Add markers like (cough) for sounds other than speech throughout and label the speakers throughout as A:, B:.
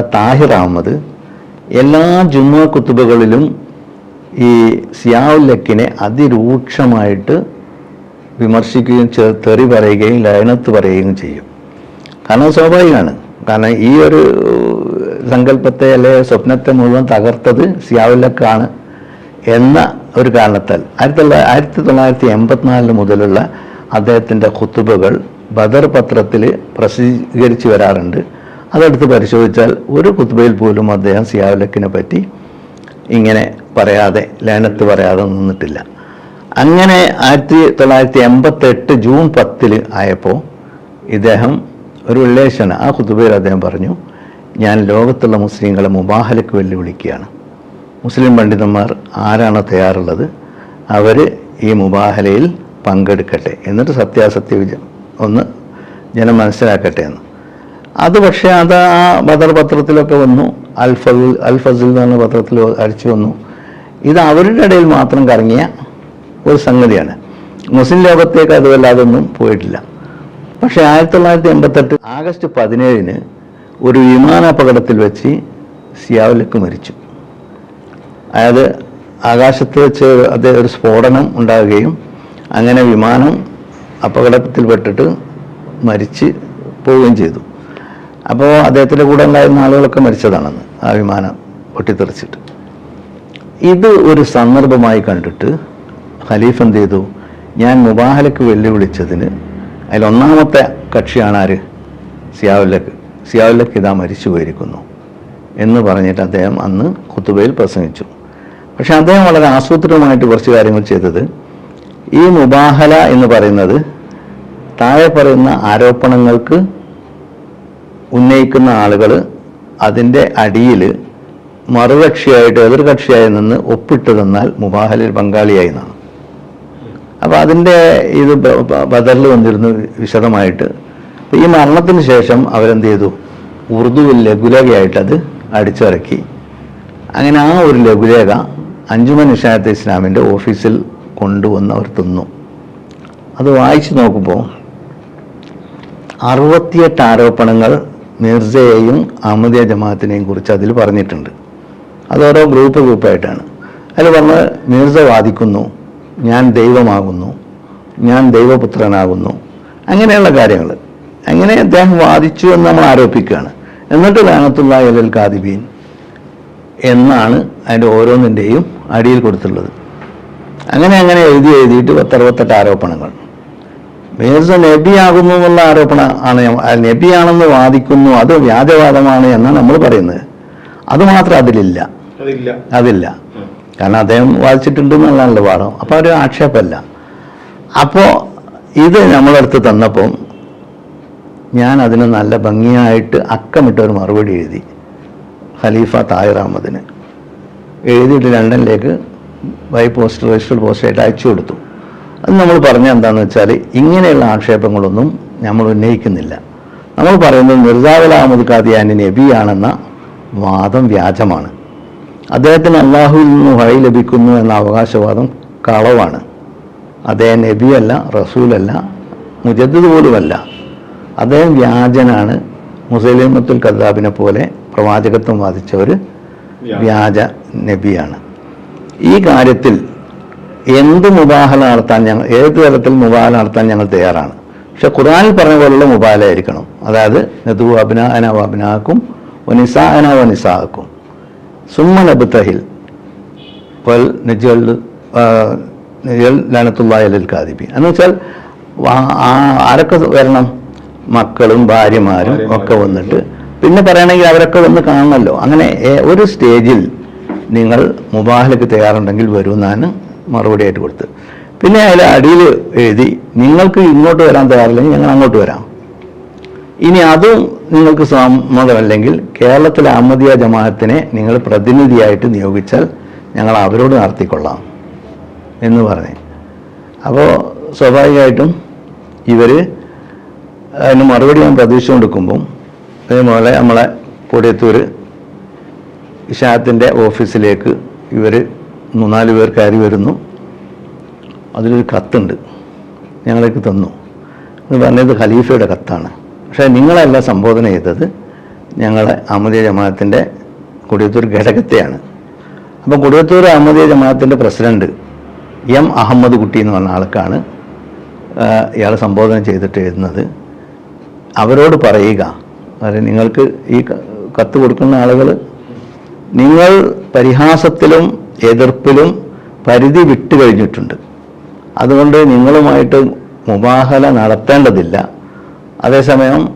A: താഹിർ അഹമ്മദ് എല്ലാ ജുമ്മ കുത്തുബകളിലും ഈ സിയാവുല്ലക്കിനെ അതിരൂക്ഷമായിട്ട് വിമർശിക്കുകയും തെറി പറയുകയും ലയനത്ത് പറയുകയും ചെയ്യും. കാരണം സ്വാഭാവികമാണ്. കാരണം ഈ ഒരു സങ്കല്പത്തെ അല്ലെ സ്വപ്നത്തെ മുഴുവൻ തകർത്തത് സിയാവുല്ലക്കാണ് എന്ന ഒരു കാരണത്താൽ. ആയിരത്തി തൊള്ളായിരത്തി ആയിരത്തി തൊള്ളായിരത്തി എൺപത്തിനാലിൽ മുതലുള്ള അദ്ദേഹത്തിന്റെ കുത്തുബകൾ ബദർ പത്രത്തിൽ പ്രസിദ്ധീകരിച്ചു വരാറുണ്ട്. അതെടുത്ത് പരിശോധിച്ചാൽ ഒരു കുത്തുബയിൽ പോലും അദ്ദേഹം സിയാവുലക്കിനെ പറ്റി ഇങ്ങനെ പറയാതെ ലേനത്ത് പറയാതെ നിന്നിട്ടില്ല. അങ്ങനെ ആയിരത്തി തൊള്ളായിരത്തി എൺപത്തെട്ട് ജൂൺ പത്തിൽ ആയപ്പോൾ ഇദ്ദേഹം ഒരു വെള്ളിയാഴ്ചയാണ് ആ കുത്തുബയിൽ അദ്ദേഹം പറഞ്ഞു ഞാൻ ലോകത്തുള്ള മുസ്ലിങ്ങളെ മുബാഹലക്ക് വെല്ലുവിളിക്കുകയാണ്. മുസ്ലിം പണ്ഡിതന്മാർ ആരാണോ തയ്യാറുള്ളത് അവർ ഈ മുബാഹലയിൽ പങ്കെടുക്കട്ടെ. എന്നിട്ട് സത്യാസത്യ ഒന്ന് ജനം മനസ്സിലാക്കട്ടെ എന്ന്. അത് പക്ഷേ അത് ആ ബദർ പത്രത്തിലൊക്കെ വന്നു. അൽഫൽ അൽഫസിൽ എന്ന് പറഞ്ഞ പത്രത്തിൽ അടിച്ചു വന്നു. ഇത് അവരുടെ ഇടയിൽ മാത്രം കറങ്ങിയ ഒരു സംഗതിയാണ്. മുസ്ലിം ലോകത്തേക്ക് അത് വല്ലാതൊന്നും പോയിട്ടില്ല. പക്ഷേ ആയിരത്തി തൊള്ളായിരത്തി എൺപത്തെട്ട് ആഗസ്റ്റ് പതിനേഴിന് ഒരു വിമാനാപകടത്തിൽ വെച്ച് സിയാവലക്ക് മരിച്ചു. അതായത് ആകാശത്ത് വെച്ച് അദ്ദേഹം ഒരു സ്ഫോടനം ഉണ്ടാവുകയും അങ്ങനെ വിമാനം അപകടത്തിൽപ്പെട്ടിട്ട് മരിച്ച് പോവുകയും ചെയ്തു. അപ്പോൾ അദ്ദേഹത്തിന്റെ കൂടെ ഉണ്ടായിരുന്ന ആളുകളൊക്കെ മരിച്ചതാണെന്ന് ആ വിമാനം പൊട്ടിത്തെറിച്ചിട്ട്. ഇത് ഒരു സന്ദർഭമായി കണ്ടിട്ട് ഖലീഫ് എന്ത് ചെയ്തു? ഞാൻ മുബാഹലക്ക് വെല്ലുവിളിച്ചതിന് അതിൽ ഒന്നാമത്തെ കക്ഷിയാണ് ആര്? സിയാവുല്ലക്ക്. സിയാവുല്ലക്ക് ഇതാ മരിച്ചു പോയിരിക്കുന്നു എന്ന് പറഞ്ഞിട്ട് അദ്ദേഹം അന്ന് കുത്തുബയിൽ പ്രസംഗിച്ചു. പക്ഷെ അദ്ദേഹം വളരെ ആസൂത്രിതമായിട്ട് കുറച്ച് കാര്യങ്ങൾ ചെയ്തത് ഈ മുബാഹല എന്ന് പറയുന്നത് താഴെ പറയുന്ന ആരോപണങ്ങൾക്ക് ഉന്നയിക്കുന്ന ആളുകൾ അതിന്റെ അടിയിൽ മറുകക്ഷിയായിട്ട് എതിർകക്ഷിയായി നിന്ന് ഒപ്പിട്ട് തന്നാൽ മുബാഹലിൽ പങ്കാളിയായി എന്നാണ്. അപ്പോൾ അതിന്റെ ഇത് ബദറിൽ വന്നിരുന്നു വിശദമായിട്ട് ഈ മരണത്തിന് ശേഷം അവരെന്ത് ചെയ്തു? ഉറുദുവിൽ ലഘുലേഖയായിട്ട് അത് അടിച്ചിറക്കി. അങ്ങനെ ആ ഒരു ലഘുലേഖ അഞ്ചുമൻ ഇഷായത്ത് ഇസ്ലാമിന്റെ ഓഫീസിൽ കൊണ്ടുവന്ന് അവർ തിന്നു. അത് വായിച്ചു നോക്കുമ്പോൾ അറുപത്തിയെട്ട് ആരോപണങ്ങൾ മിർസയെയും അഹമ്മദിയ ജമാഅത്തിനെയും കുറിച്ച് അതിൽ പറഞ്ഞിട്ടുണ്ട്. അത് ഓരോ ഗ്രൂപ്പ് ഗ്രൂപ്പായിട്ടാണ് അതിൽ പറഞ്ഞ് മിർസ വാദിക്കുന്നു ഞാൻ ദൈവമാകുന്നു ഞാൻ ദൈവപുത്രനാകുന്നു. അങ്ങനെയുള്ള കാര്യങ്ങൾ. അങ്ങനെ അദ്ദേഹം വാദിച്ചു എന്ന് നമ്മൾ ആരോപിക്കുകയാണ്. എന്നിട്ട് ലാനത്തുള്ള അലൽ കാദിബീൻ എന്നാണ് അതിന്റെ ഓരോന്നിന്റെയും അടിയിൽ കൊടുത്തുള്ളത് അങ്ങനെ അങ്ങനെ എഴുതി എഴുതിയിട്ട് പത്തറുപത്തെട്ട് ആരോപണങ്ങൾ. മിർസ നബിയാകുന്നു എന്നുള്ള ആരോപണ ആണ് നബിയാണെന്ന് വാദിക്കുന്നു അത് വ്യാജവാദമാണ് എന്നാണ് നമ്മൾ പറയുന്നത്. അത് മാത്രം അതിലില്ല.
B: അതില്ല.
A: അതില്ല. കാരണം അദ്ദേഹം വാദിച്ചിട്ടുണ്ട് എന്നുള്ളതാണല്ലോ പാഠം അപ്പോൾ ഒരു ആക്ഷേപമല്ല. അപ്പോൾ ഇത് നമ്മളടുത്ത് തന്നപ്പം ഞാൻ അതിന് നല്ല ഭംഗിയായിട്ട് അക്കമിട്ട ഒരു മറുപടി എഴുതി. ഖലീഫ താഹിർ അഹമ്മദിന്. എഴുതിയിട്ട് ലണ്ടനിലേക്ക് ബൈ പോസ്റ്റ് രജിസ്റ്റർ പോസ്റ്റായിട്ട് അയച്ചു കൊടുത്തു. അത് നമ്മൾ പറഞ്ഞ എന്താണെന്ന് വെച്ചാൽ ഇങ്ങനെയുള്ള ആക്ഷേപങ്ങളൊന്നും നമ്മൾ ഉന്നയിക്കുന്നില്ല. നമ്മൾ പറയുന്നത് മിർസാവൽ അഹമ്മദ് ഖാദിയാനി നബിയാണെന്ന വാദം വ്യാജമാണ്. അദ്ദേഹത്തിന് അള്ളാഹുവിൽ നിന്ന് വഴി ലഭിക്കുന്നു എന്ന അവകാശവാദം കളവാണ്. അദ്ദേഹം നബിയല്ല റസൂലല്ല മുജദ്ദ് പോലുമല്ല. അദ്ദേഹം വ്യാജനാണ്. മുസലിമത്തുൽ കദാബിനെ പോലെ പ്രവാചകത്വം വാദിച്ച ഒരു വ്യാജ നബിയാണ്. ഈ കാര്യത്തിൽ എന്ത് മുബാഹ നടത്താൻ ഞങ്ങൾ ഏത് തരത്തിൽ മുബാഹ നടത്താൻ ഞങ്ങൾ തയ്യാറാണ്. പക്ഷെ ഖുർആാനിൽ പറഞ്ഞ പോലുള്ള മുബാലായിരിക്കണം അതായത് നദു അബിന അന അബിനാക്കും ഒനിസ അന ഒനിസാക്കും സുമ്മ നബുത്തഹിൽ വൽ നജൽ അലൽ കാദിബി എന്ന് വെച്ചാൽ ആരൊക്കെ വരണം? മക്കളും ഭാര്യമാരും ഒക്കെ വന്നിട്ട്. പിന്നെ പറയണമെങ്കിൽ അവരൊക്കെ വന്ന് കാണണമല്ലോ അങ്ങനെ ഒരു സ്റ്റേജിൽ നിങ്ങൾ മുബാഹലക്ക് തയ്യാറുണ്ടെങ്കിൽ വരൂ എന്നാണ് മറുപടി ആയിട്ട് കൊടുത്ത്. പിന്നെ അതിൽ അടിയിൽ എഴുതി നിങ്ങൾക്ക് ഇങ്ങോട്ട് വരാൻ തയ്യാറില്ലെങ്കിൽ ഞങ്ങൾ അങ്ങോട്ട് വരാം. ഇനി അതും നിങ്ങൾക്ക് സമ്മതമല്ലെങ്കിൽ കേരളത്തിലെ അഹമ്മദിയ ജമാഅത്തിനെ നിങ്ങൾ പ്രതിനിധിയായിട്ട് നിയോഗിച്ചാൽ ഞങ്ങൾ അവരോട് നടത്തിക്കൊള്ളാം എന്ന് പറഞ്ഞു. അപ്പോൾ സ്വാഭാവികമായിട്ടും ഇവർ അതിന് മറുപടി ഞാൻ പ്രതീക്ഷ കൊടുക്കുമ്പം അതേപോലെ നമ്മളെ കൊടിയത്തൂർ ഇഷാത്തിന്റെ ഓഫീസിലേക്ക് ഇവർ മൂന്നാൽ പേർ കയറി വരുന്നു. അതിലൊരു കത്തുണ്ട്. ഞങ്ങളേക്ക് തന്നു. എന്ന് പറഞ്ഞത് ഖലീഫയുടെ കത്താണ്. പക്ഷേ നിങ്ങളല്ല സംബോധന ചെയ്തത്. ഞങ്ങളെ അഹമ്മദിയ ജമാഅത്തിന്റെ കൊടിയത്തൂർ ഘടകത്തെയാണ്. അപ്പം കൊടിയത്തൂർ അഹമ്മദിയ ജമാഅത്തിന്റെ പ്രസിഡന്റ് എം അഹമ്മദ് കുട്ടി എന്ന് പറഞ്ഞ ആൾക്കാണ് ഇയാളെ സംബോധന ചെയ്തിട്ട് എഴുതുന്നത്. അവരോട് പറയുക അതായത് നിങ്ങൾക്ക് ഈ കത്ത് കൊടുക്കുന്ന ആളുകൾ നിങ്ങൾ പരിഹാസത്തിലും എതിർപ്പിലും പരിധി വിട്ടു കഴിഞ്ഞിട്ടുണ്ട്. അതുകൊണ്ട് നിങ്ങളുമായിട്ട് മുബാഹല നടത്തേണ്ടതില്ല. അതേസമയം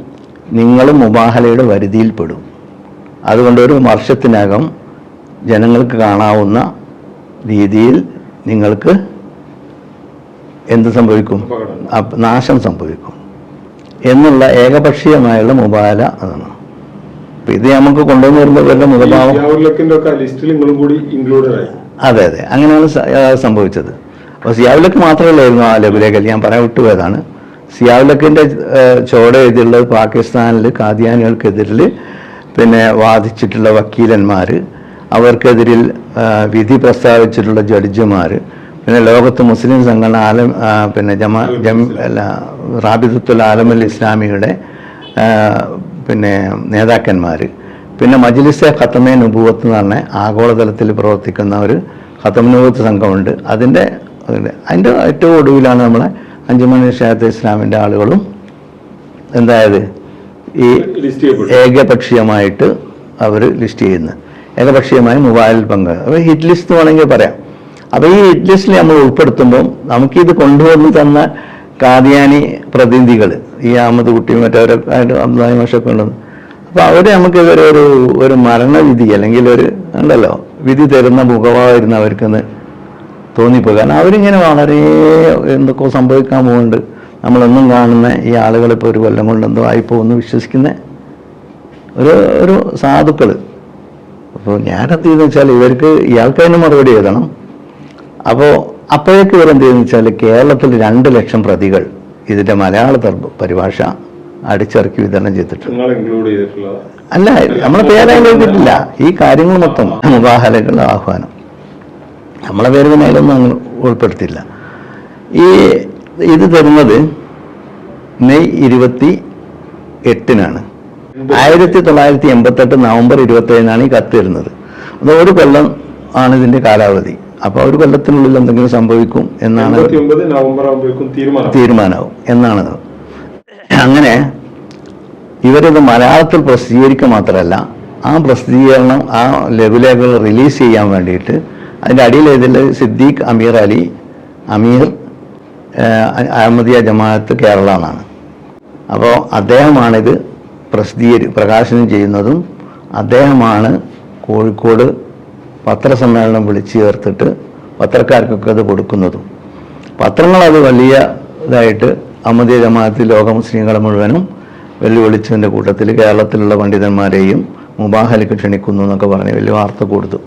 A: നിങ്ങളും മുബാഹലയുടെ പരിധിയിൽപ്പെടും അതുകൊണ്ട് ഒരു വർഷത്തിനകം ജനങ്ങൾക്ക് കാണാവുന്ന രീതിയിൽ നിങ്ങൾക്ക് എന്ത് സംഭവിക്കും? നാശം സംഭവിക്കും. എന്നുള്ള ഏകപക്ഷീയമായുള്ള മുബാല അതാണ്. അപ്പൊ ഇത് നമുക്ക് കൊണ്ടുവന്ന്
B: ഇൻക്ലൂഡഡ് ആയി.
A: അതെ അതെ. അങ്ങനെയാണ് സംഭവിച്ചത്. അപ്പോൾ സിയാവുലക്ക് മാത്രമല്ലായിരുന്നു ആ ലഘുലേഖ. ഞാൻ പറയാൻ വിട്ടുപോയതാണ്. സിയാവുലക്കിന്റെ ചോട എഴുതിയുള്ളത് പാകിസ്ഥാനിൽ കാദിയാനികൾക്കെതിരിൽ പിന്നെ വാദിച്ചിട്ടുള്ള വക്കീലന്മാർ അവർക്കെതിരിൽ വിധി പ്രസ്താവിച്ചിട്ടുള്ള ജഡ്ജിമാർ പിന്നെ ലോകത്ത് മുസ്ലിം സംഘടന ആലം പിന്നെ ജമാ ജം അല്ല റാബിദത്തുൽ ആലമൽ ഇസ്ലാമിയുടെ പിന്നെ നേതാക്കന്മാർ പിന്നെ മജ്ലിസെ ഖത്തമേ നുബൂവത്ത് എന്ന് പറഞ്ഞ ആഗോളതലത്തിൽ പ്രവർത്തിക്കുന്ന ഒരു ഖത്തം നുബൂവത്ത് സംഘമുണ്ട്. അതിന്റെ അതിന്റെ ഏറ്റവും ഒടുവിലാണ് നമ്മളെ അഞ്ചുമണി ഷാത്ത് ഇസ്ലാമിന്റെ ആളുകളും എന്തായത്? ഈ ഏകപക്ഷീയമായിട്ട് അവർ ലിസ്റ്റ് ചെയ്യുന്നത് ഏകപക്ഷീയമായി മൊബൈൽ പങ്ക്. അപ്പോൾ ഹിറ്റ് ലിസ്റ്റ് എന്ന് വേണമെങ്കിൽ പറയാം. അപ്പോൾ ഈ ഹിറ്റ് ലിസ്റ്റിൽ നമ്മൾ ഉൾപ്പെടുത്തുമ്പോൾ നമുക്കിത് കൊണ്ടുവന്ന് തന്ന കാദിയാനി പ്രതിനിധികൾ ഈ അഹമ്മദ് കുട്ടിയും മറ്റവരൊക്കെ ആയിട്ട് അബ്ദുല്ലാഹി മഷൊക്കെ ഉണ്ടെന്ന് അപ്പോൾ അവർ നമുക്ക് ഇവരെ ഒരു ഒരു മരണവിധി അല്ലെങ്കിൽ ഒരു ഉണ്ടല്ലോ വിധി തരുന്ന മുഖമായിരുന്നു അവർക്കെന്ന് തോന്നിപ്പോയി. കാരണം അവരിങ്ങനെ വളരെ എന്തൊക്കെ സംഭവിക്കാൻ പോകുന്നുണ്ട്. നമ്മളൊന്നും കാണുന്ന ഈ ആളുകൾ ഒരു കൊല്ലം കൊണ്ട് എന്തോ ആയിപ്പോകുന്നു വിശ്വസിക്കുന്ന ഒരു ഒരു സാധുക്കൾ അപ്പോൾ ഞാനെന്ത് ചെയ്തെന്ന് വെച്ചാൽ ഇവർക്ക് ഇയാൾക്ക് അതിന് മറുപടി എഴുതണം. അപ്പോൾ അപ്പോഴേക്ക് ഇവരെന്ത് ചെയ്തെന്ന് വെച്ചാൽ കേരളത്തിൽ രണ്ട് ലക്ഷം പ്രതികൾ ഇതിന്റെ മലയാള പരിഭാഷ അടിച്ചിറക്കി വിതരണം ചെയ്തിട്ടുണ്ട്. അല്ല നമ്മളെ പേരായി എഴുതിയിട്ടില്ല. ഈ കാര്യങ്ങൾ മൊത്തം മുബാഹലകളുടെ ആഹ്വാനം. നമ്മളെ പേര് പിന്നെ അതിലൊന്നും അങ്ങ് ഉൾപ്പെടുത്തിയില്ല. ഈ ഇത് തരുന്നത് മെയ് ഇരുപത്തി എട്ടിനാണ്. ആയിരത്തി തൊള്ളായിരത്തി എൺപത്തെട്ട് നവംബർ ഇരുപത്തേഴിനാണ് ഈ കത്ത് തരുന്നത്. അത് ഒരു കൊല്ലം ആണ് ഇതിന്റെ കാലാവധി. അപ്പോൾ ഒരു കൊല്ലത്തിനുള്ളിൽ എന്തെങ്കിലും സംഭവിക്കും എന്നാണ് തീരുമാനമാവും. എന്നാണ് അങ്ങനെ ഇവരിത് മലയാളത്തിൽ പ്രസിദ്ധീകരിക്കുക മാത്രമല്ല ആ പ്രസിദ്ധീകരണം ആ ലഘുലേഖകൾ റിലീസ് ചെയ്യാൻ വേണ്ടിയിട്ട് അതിന്റെ അടിയിൽ ഇതിൽ സിദ്ദീഖ് അമീർ അലി അമീർ അഹമ്മദിയ ജമാഅത്ത് കേരള എന്നാണ് അപ്പോൾ അദ്ദേഹമാണിത് പ്രസിദ്ധീകരി പ്രകാശനം ചെയ്യുന്നതും അദ്ദേഹമാണ് കോഴിക്കോട് പത്രസമ്മേളനം വിളിച്ചു ചേർത്തിട്ട് പത്രക്കാർക്കൊക്കെ അത് കൊടുക്കുന്നതും. പത്രങ്ങളത് വലിയ ഇതായിട്ട് അഹമ്മദിയ ജമാഅത്ത് ലോക മുസ്ലിങ്ങളെ മുഴുവനും വെല്ലുവിളിച്ചതിന്റെ കൂട്ടത്തിൽ കേരളത്തിലുള്ള പണ്ഡിതന്മാരെയും മുബാഹലിക്ക് ക്ഷണിക്കുന്നു എന്നൊക്കെ പറഞ്ഞ് വലിയ വാർത്ത കൊടുത്തു.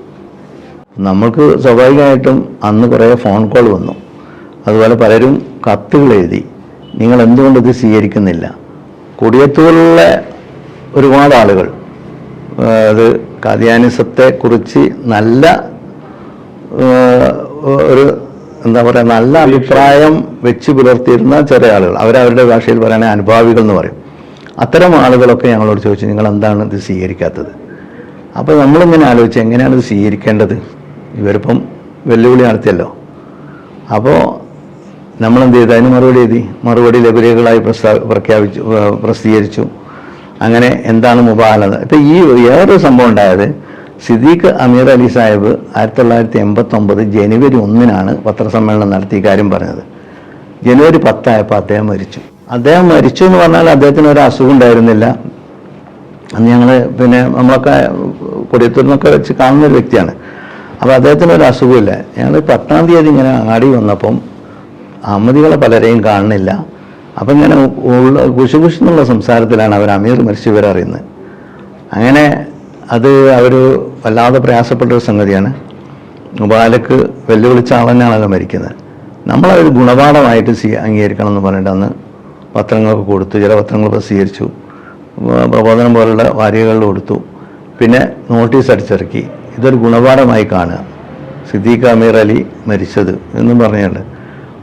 A: നമ്മൾക്ക് സ്വാഭാവികമായിട്ടും അന്ന് കുറേ ഫോൺ കോൾ വന്നു. അതുപോലെ പലരും കത്തുകൾ എഴുതി. നിങ്ങൾ എന്തുകൊണ്ട് ഇത് സ്വീകരിക്കുന്നില്ല? കൊടിയത്തൂരിലെ ഒരുപാട് ആളുകൾ അത് കാദ്യാനിസത്തെ കുറിച്ച് നല്ല ഒരു എന്താ പറയുക നല്ല അഭിപ്രായം വെച്ച് പുലർത്തിയിരുന്ന ചെറിയ ആളുകൾ. അവരവരുടെ ഭാഷയിൽ പറയുകയാണെങ്കിൽ അനുഭാവികൾ എന്ന് പറയും. അത്തരം ആളുകളൊക്കെ ഞങ്ങളോട് ചോദിച്ചു നിങ്ങൾ എന്താണ് ഇത് സ്വീകരിക്കാത്തത്? അപ്പോൾ നമ്മളിങ്ങനെ ആലോചിച്ച് എങ്ങനെയാണ് ഇത് സ്വീകരിക്കേണ്ടത്? ഇവരിപ്പം വെല്ലുവിളി നടത്തിയല്ലോ. അപ്പോൾ നമ്മളെന്ത് ചെയ്തു? അതിന് മറുപടി എഴുതി. മറുപടി ലഭ്യതകളായി പ്രസ്താ പ്രഖ്യാപിച്ചു പ്രസിദ്ധീകരിച്ചു. അങ്ങനെ എന്താണ് മുബാലത ഇപ്പം ഈ വേറൊരു സംഭവം ഉണ്ടായത് സിദ്ദീഖ് അമീർ അലി സാഹിബ് ആയിരത്തി തൊള്ളായിരത്തി എൺപത്തൊമ്പത് ജനുവരി ഒന്നിനാണ് പത്രസമ്മേളനം നടത്തി ഇക്കാര്യം കാര്യം പറഞ്ഞത്. ജനുവരി പത്തായപ്പോൾ അദ്ദേഹം മരിച്ചു. അദ്ദേഹം മരിച്ചു എന്ന് പറഞ്ഞാൽ അദ്ദേഹത്തിന് ഒരു അസുഖം ഉണ്ടായിരുന്നില്ല. അന്ന് ഞങ്ങൾ പിന്നെ നമ്മളൊക്കെ കൊടിയത്തൂരിനൊക്കെ വെച്ച് കാണുന്ന ഒരു വ്യക്തിയാണ്. അപ്പോൾ അദ്ദേഹത്തിന് ഒരു അസുഖമില്ല. ഞങ്ങൾ പത്താം തീയതി ഇങ്ങനെ ആടി വന്നപ്പം അഹമ്മദികളെ പലരെയും കാണുന്നില്ല. അപ്പം ഇങ്ങനെ ഉള്ള കുശു എന്നുള്ള സംസാരത്തിലാണ് അവർ അമീർ മരിച്ച വിവരം അറിയുന്നത്. അങ്ങനെ അത് അവർ വല്ലാതെ പ്രയാസപ്പെട്ട ഒരു സംഗതിയാണ്. മുബാലക്ക് വെല്ലുവിളിച്ച ആൾ തന്നെയാണല്ലോ മരിക്കുന്നത്. നമ്മളതൊരു ഗുണപാഠമായിട്ട് സ്വീ അംഗീകരിക്കണം എന്ന് പറഞ്ഞിട്ട് അന്ന് പത്രങ്ങൾക്ക് കൊടുത്തു ചില പത്രങ്ങൾ പ്രസിദ്ധീകരിച്ചു പ്രബോധനം പോലുള്ള വാരികകളിൽ കൊടുത്തു. പിന്നെ നോട്ടീസ് അടിച്ചിറക്കി. ഇതൊരു ഗുണപാഠമായി കാണുക. സിദ്ദീഖ് അമീർ അലി മരിച്ചത് എന്നും പറഞ്ഞുകൊണ്ട്.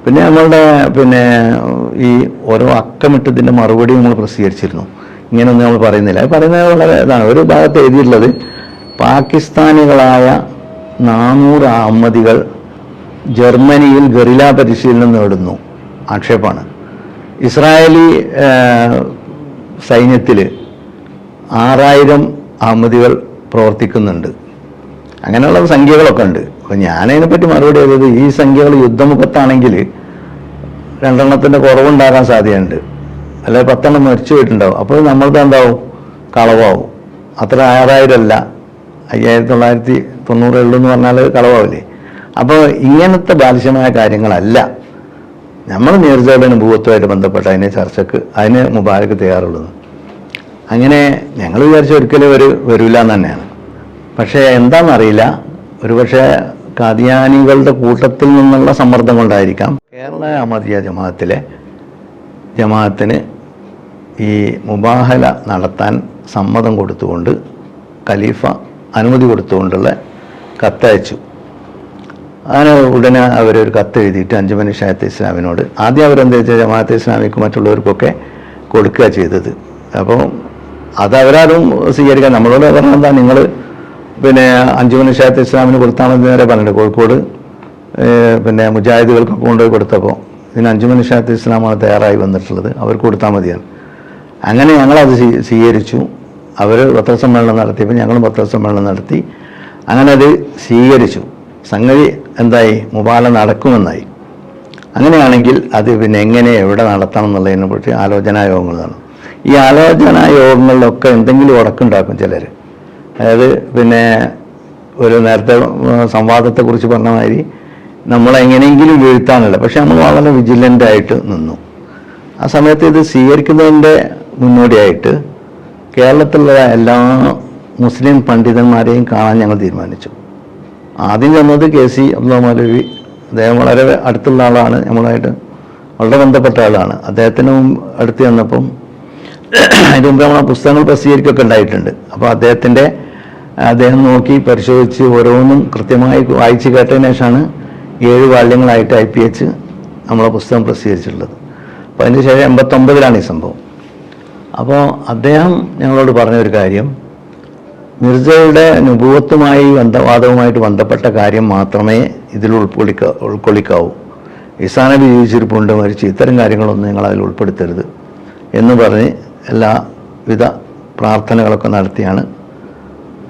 A: പിന്നെ നമ്മളുടെ പിന്നെ ഈ ഓരോ അക്കമിട്ടതിന്റെ മറുപടി നമ്മൾ പ്രസിദ്ധീകരിച്ചിരുന്നു. ഇങ്ങനെയൊന്നും നമ്മൾ പറയുന്നില്ല. അത് പറയുന്നത് വളരെ ഇതാണ്. ഒരു ഭാഗത്ത് എഴുതിയിട്ടുള്ളത് പാകിസ്ഥാനികളായ നാനൂറ് അഹമ്മദികൾ ജർമ്മനിയിൽ ഗറില പരിശീലനം നേടുന്നു. ആക്ഷേപമാണ്. ഇസ്രായേലി സൈന്യത്തിൽ ആറായിരം അഹമ്മദികൾ പ്രവർത്തിക്കുന്നുണ്ട്. അങ്ങനെയുള്ള സംഖ്യകളൊക്കെ ഉണ്ട്. അപ്പോൾ ഞാനതിനെപ്പറ്റി മറുപടി ചെയ്തത് ഈ സംഖ്യകൾ യുദ്ധമുഖത്താണെങ്കിൽ രണ്ടെണ്ണത്തിന്റെ കുറവുണ്ടാകാൻ സാധ്യതയുണ്ട്. അല്ലെങ്കിൽ പത്തെണ്ണം മരിച്ചു പോയിട്ടുണ്ടാവും. അപ്പോൾ നമ്മളത് എന്താവും? കളവാവും. അത്ര ആറായിരം അല്ല അയ്യായിരത്തി തൊള്ളായിരത്തി തൊണ്ണൂറ് ഉള്ളൂ എന്ന് പറഞ്ഞാൽ കളവാവില്ലേ? അപ്പോൾ ഇങ്ങനത്തെ ബാലിശമായ കാര്യങ്ങളല്ല. നമ്മൾ നീർജയുടെ ഭൂവത്വമായിട്ട് ബന്ധപ്പെട്ട അതിനെ ചർച്ചക്ക് അതിന് മുബാരക്ക് തയ്യാറുള്ളത് അങ്ങനെ ഞങ്ങൾ വിചാരിച്ച ഒരിക്കലും ഒരു വരില്ല എന്ന് തന്നെയാണ്. പക്ഷേ എന്താണെന്നറിയില്ല. ഒരുപക്ഷെ കാദിയാനികളുടെ കൂട്ടത്തിൽ നിന്നുള്ള സമ്മർദ്ദം കൊണ്ടായിരിക്കാം. കേരള അമദിയ ജമാഅത്തിലെ ജമാഅത്തിന് ഈ മുബാഹല നടത്താൻ സമ്മതം കൊടുത്തുകൊണ്ട് ഖലീഫ അനുമതി കൊടുത്തുകൊണ്ടുള്ള കത്തയച്ചു. അങ്ങനെ ഉടനെ അവരൊരു കത്ത് എഴുതിയിട്ട് അഞ്ചുമണി ഷായത്ത് ഇസ്ലാമിനോട് ആദ്യം അവരെന്താ വെച്ചാൽ ജമാഅത്ത് ഇസ്ലാമിക്കും മറ്റുള്ളവർക്കൊക്കെ കൊടുക്കുക ചെയ്തത്. അപ്പോൾ അത് അവരാരും സ്വീകരിക്കാൻ നമ്മളോട് പറഞ്ഞാൽ എന്താ? നിങ്ങൾ പിന്നെ അഞ്ചുമണി ഷാത്ത് ഇസ്ലാമിന് കൊടുത്താണെന്ന് നേരെ പറഞ്ഞിട്ട് കോഴിക്കോട് പിന്നെ മുജാഹിദുകൾക്കൊക്കെ കൊണ്ടുപോയി കൊടുത്തപ്പോൾ ഇതിന് അഞ്ചുമണി ഷാത്ത് ഇസ്ലാമാണ് തയ്യാറായി വന്നിട്ടുള്ളത്. അവർക്ക് കൊടുത്താൽ മതിയാണ്. അങ്ങനെ ഞങ്ങളത് സ്വീ- സ്വീകരിച്ചു. അവർ പത്രസമ്മേളനം നടത്തിയപ്പോൾ ഞങ്ങളും പത്രസമ്മേളനം നടത്തി. അങ്ങനെ അത് സ്വീകരിച്ചു. സംഗതി എന്തായി? മുബാല നടക്കുമെന്നായി. അങ്ങനെയാണെങ്കിൽ അത് പിന്നെ എങ്ങനെ എവിടെ നടത്തണം എന്നുള്ളതിനെ പറ്റി ആലോചനാ യോഗങ്ങൾ നടന്നു ഈ ആലോചനാ യോഗങ്ങളിലൊക്കെ എന്തെങ്കിലും ഉടക്കുണ്ടാക്കും ചിലർ അതായത് പിന്നെ ഒരു നേരത്തെ സംവാദത്തെ സംവാദത്തെക്കുറിച്ച് പറഞ്ഞ മാതിരി നമ്മളെങ്ങനെയെങ്കിലും വീഴ്ത്താനുള്ള പക്ഷെ നമ്മൾ വളരെ വിജിലന്റ് ആയിട്ട് നിന്നു. ആ സമയത്ത് ഇത് സ്വീകരിക്കുന്നതിന്റെ മുന്നോടിയായിട്ട് കേരളത്തിലുള്ള എല്ലാ മുസ്ലിം പണ്ഡിതന്മാരെയും കാണാൻ ഞങ്ങൾ തീരുമാനിച്ചു. ആദ്യം ചെന്നത് കെ സി അബ്ദുൽ മൗലവി. അദ്ദേഹം വളരെ അടുത്തുള്ള ആളാണ് നമ്മളായിട്ട് വളരെ ബന്ധപ്പെട്ട ആളാണ്. അദ്ദേഹത്തിന് അടുത്ത് ചെന്നപ്പം (clears throat) അതിന് മുമ്പ് നമ്മളെ പുസ്തകങ്ങൾ പ്രസിദ്ധീകരിക്കുകയൊക്കെ ഉണ്ടായിട്ടുണ്ട്. അപ്പോൾ അദ്ദേഹത്തിന്റെ അദ്ദേഹം നോക്കി പരിശോധിച്ച് ഓരോന്നും കൃത്യമായി വായിച്ച് കേട്ടതിന് ശേഷമാണ് ഏഴ് വാല്യങ്ങളായിട്ട് ഐ പി എച്ച് നമ്മളെ പുസ്തകം പ്രസിദ്ധീകരിച്ചിട്ടുള്ളത്. അപ്പോൾ അതിന് ശേഷം എൺപത്തൊമ്പതിലാണ് ഈ സംഭവം. അപ്പോൾ അദ്ദേഹം ഞങ്ങളോട് പറഞ്ഞൊരു കാര്യം. മിർസയുടെ നുപൂവത്തുമായി ബന്ധവാദവുമായിട്ട് ബന്ധപ്പെട്ട കാര്യം മാത്രമേ ഇതിൽ ഉൾക്കൊള്ളിക്ക ഉൾക്കൊള്ളിക്കാവൂ. ഇസാനബി ജീവിച്ചിരിപ്പുണ്ട് മരിച്ച് ഇത്തരം കാര്യങ്ങളൊന്നും നിങ്ങൾ അതിൽ ഉൾപ്പെടുത്തരുത് എന്ന് പറഞ്ഞ് എല്ലാവിധ പ്രാർത്ഥനകളൊക്കെ നടത്തിയാണ്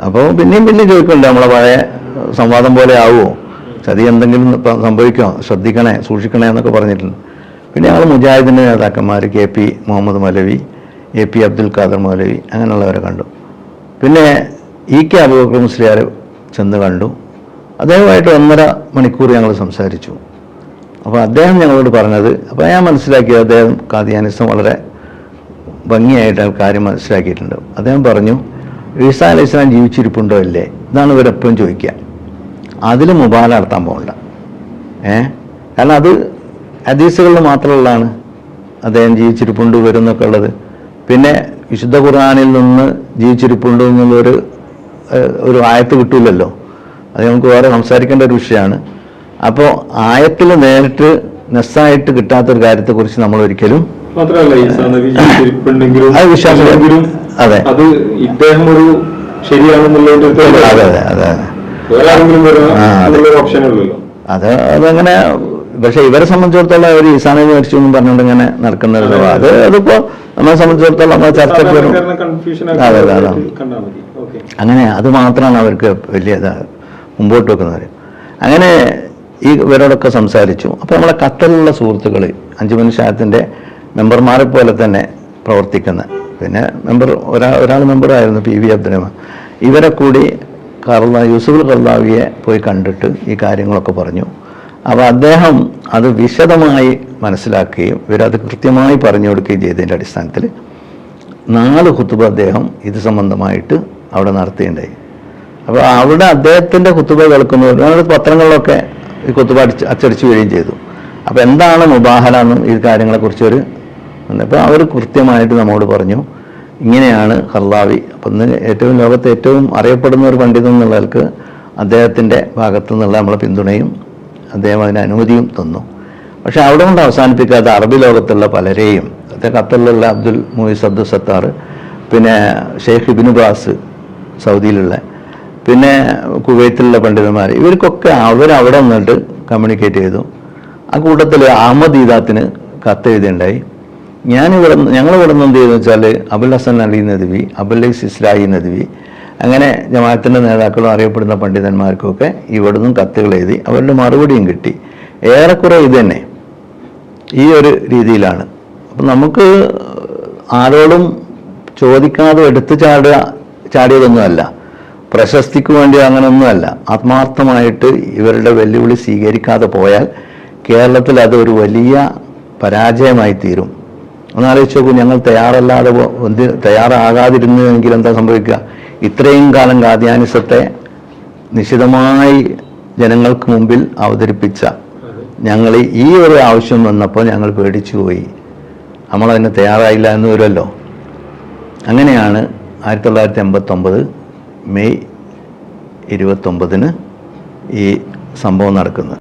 A: അപ്പോൾ പിന്നെയും പിന്നെയും ചോദിക്കുന്നുണ്ട് നമ്മളെ പഴയ സംവാദം പോലെ ആവുമോ ചതി എന്തെങ്കിലും സംഭവിക്കോ? ശ്രദ്ധിക്കണേ സൂക്ഷിക്കണേ എന്നൊക്കെ പറഞ്ഞിട്ടുണ്ട്. പിന്നെ ഞങ്ങൾ മുജാഹിദിന്റെ നേതാക്കന്മാർ K P Muhammad Moulavi A P Abdul Khader Moulavi അങ്ങനെയുള്ളവരെ കണ്ടു. പിന്നെ ഇ കെ അബൂബക്കർ മുസ്ലിയാർ ചെന്ന് കണ്ടു. അദ്ദേഹമായിട്ട് ഒന്നര മണിക്കൂർ ഞങ്ങൾ സംസാരിച്ചു. അപ്പോൾ അദ്ദേഹം ഞങ്ങളോട് പറഞ്ഞത് അപ്പോൾ ഞാൻ മനസ്സിലാക്കിയത് അദ്ദേഹം കാദിയാനിസം വളരെ ഭംഗിയായിട്ട് കാര്യം മനസ്സിലാക്കിയിട്ടുണ്ട്. അദ്ദേഹം പറഞ്ഞു ഈസാ അലൈഹി ഇസ്ലാം ജീവിച്ചിരിപ്പുണ്ടോ ഇല്ലേ? ഇതാണ് ഇവരെപ്പോഴും ചോദിക്കുക. അതിൽ മുബാല നടത്താൻ പോകണ്ട ഏ? കാരണം അത് ഹദീസുകളിൽ മാത്രമുള്ളതാണ്. അദ്ദേഹം ജീവിച്ചിരിപ്പുണ്ട് വരുന്നൊക്കെ ഉള്ളത്. പിന്നെ വിശുദ്ധ ഖുർആാനിൽ നിന്ന് ജീവിച്ചിരിപ്പുണ്ട് എന്നുള്ളൊരു ഒരു ആയത്ത് കിട്ടൂലല്ലോ. അത് നമുക്ക് വേറെ സംസാരിക്കേണ്ട ഒരു വിഷയമാണ്. അപ്പോൾ ആയത്തിൽ നേരിട്ട് നെസ്സായിട്ട് കിട്ടാത്തൊരു കാര്യത്തെക്കുറിച്ച് നമ്മൾ ഒരിക്കലും
B: മാത്രമല്ല ഈ
A: അത് അതെ.
B: അത് ഇദ്ദേഹം ഒരു ഒരു
A: അതെ അതെ അതെ അതങ്ങനെ പക്ഷെ ഇവരെ സംബന്ധിച്ചിടത്തോളം ഒരു ഈസാനെ മരിച്ചു എന്ന് പറഞ്ഞുകൊണ്ട് ഇങ്ങനെ നടക്കുന്നത് അത് അതിപ്പോ നമ്മളെ സംബന്ധിച്ചിടത്തോളം നമ്മൾ ചർച്ച വരും അതെ, അതെ, അങ്ങനെ അത് മാത്രമാണ് അവർക്ക് വലിയ മുമ്പോട്ട് വെക്കുന്നവർ അങ്ങനെ ഈ ഇവരോടൊക്കെ സംസാരിച്ചു. അപ്പോൾ നമ്മളെ ഖത്തറിലുള്ള സുഹൃത്തുക്കൾ അഞ്ചു ഷായത്തിന്റെ മെമ്പർമാരെ പോലെ തന്നെ പ്രവർത്തിക്കുന്ന. പിന്നെ മെമ്പർ ഒരാ ഒരാൾ മെമ്പറായിരുന്നു പി വി അബ്ദുറഹ്മാൻ. ഇവരെ കൂടി കർല യൂസുഫ് കർദാവിയെ പോയി കണ്ടിട്ട് ഈ കാര്യങ്ങളൊക്കെ പറഞ്ഞു. അപ്പോൾ അദ്ദേഹം അത് വിശദമായി മനസ്സിലാക്കുകയും ഇവരത് കൃത്യമായി പറഞ്ഞു കൊടുക്കുകയും ചെയ്തതിന്റെ അടിസ്ഥാനത്തിൽ നാല് കുത്തുബ അദ്ദേഹം ഇത് സംബന്ധമായിട്ട് അവിടെ നടത്തിയിട്ടുണ്ടായി അപ്പോൾ അവിടെ അദ്ദേഹത്തിന്റെ കുത്തുബ കേൾക്കുന്നവർ പത്രങ്ങളിലൊക്കെ ഈ കുത്തുബ അടിച്ച് അച്ചടിച്ചു വരികയും ചെയ്തു. അപ്പോൾ എന്താണ് മുബാഹല എന്നും ഈ കാര്യങ്ങളെക്കുറിച്ച് ഒരു അപ്പോൾ അവർ കൃത്യമായിട്ട് നമ്മോട് പറഞ്ഞു ഇങ്ങനെയാണ് ഹർലാവി അപ്പം ഇന്ന് ഏറ്റവും ലോകത്തെ ഏറ്റവും അറിയപ്പെടുന്ന ഒരു പണ്ഡിതൻ എന്നുള്ളവർക്ക് അദ്ദേഹത്തിന്റെ ഭാഗത്തു നിന്നുള്ള നമ്മളെ പിന്തുണയും അദ്ദേഹം അതിന് അനുമതിയും തന്നു. പക്ഷെ അവിടെ കൊണ്ട് അവസാനിപ്പിക്കാതെ അറബി ലോകത്തുള്ള പലരെയും അദ്ദേഹം ഖത്തറിലുള്ള അബ്ദുൽ മുഹിസ് അബ്ദുൽ സത്താർ പിന്നെ ഷെയ്ഖ് ഇബിൻ ബാസ് സൗദിയിലുള്ള പിന്നെ കുവൈത്തിലുള്ള പണ്ഡിതന്മാർ ഇവർക്കൊക്കെ അവരവിടെ നിന്നിട്ട് കമ്മ്യൂണിക്കേറ്റ് ചെയ്തു. ആ കൂട്ടത്തിൽ അഹമ്മദ് ഈദാത്തിന് കത്ത് എഴുതിയുണ്ടായി. ഞാനിവിടെ ഞങ്ങൾ ഇവിടെ നിന്ന് എന്ത് ചെയ്തെന്ന് വെച്ചാൽ അബുൽ ഹസൻ അലി നദ്വി അബുല്ലൈസ് ഇസ്ലായി നദ്വി അങ്ങനെ ജമാഅത്തിന്റെ നേതാക്കളും അറിയപ്പെടുന്ന പണ്ഡിതന്മാർക്കൊക്കെ ഇവിടെ നിന്നും കത്തുകൾ എഴുതി അവരുടെ മറുപടിയും കിട്ടി. ഏറെക്കുറെ ഇത് തന്നെ. ഈ ഒരു രീതിയിലാണ്. അപ്പം നമുക്ക് ആരോടും ചോദിക്കാതെ എടുത്തു ചാടുക ചാടിയതൊന്നുമല്ല. പ്രശസ്തിക്ക് വേണ്ടി അങ്ങനെയൊന്നുമല്ല ആത്മാർത്ഥമായിട്ട് ഇവരുടെ വെല്ലുവിളി സ്വീകരിക്കാതെ പോയാൽ കേരളത്തിൽ അതൊരു വലിയ പരാജയമായി തീരും. ഒന്നാലോചിച്ച് നോക്കൂ ഞങ്ങൾ തയ്യാറല്ലാതെ തയ്യാറാകാതിരുന്നെങ്കിൽ എന്ത് സംഭവിക്കുക? ഇത്രയും കാലം ഗാദ്യാനിസത്തെ നിശിതമായി ജനങ്ങൾക്ക് മുമ്പിൽ അവതരിപ്പിച്ച ഞങ്ങൾ ഈ ഒരു ആവശ്യം വന്നപ്പോൾ ഞങ്ങൾ പേടിച്ചു പോയി. നമ്മളതിന് തയ്യാറായില്ല എന്ന് വരുമല്ലോ. അങ്ങനെയാണ് ആയിരത്തി തൊള്ളായിരത്തി എൺപത്തൊമ്പത് മെയ് ഇരുപത്തൊമ്പതിന് ഈ സംഭവം നടക്കുന്നത്.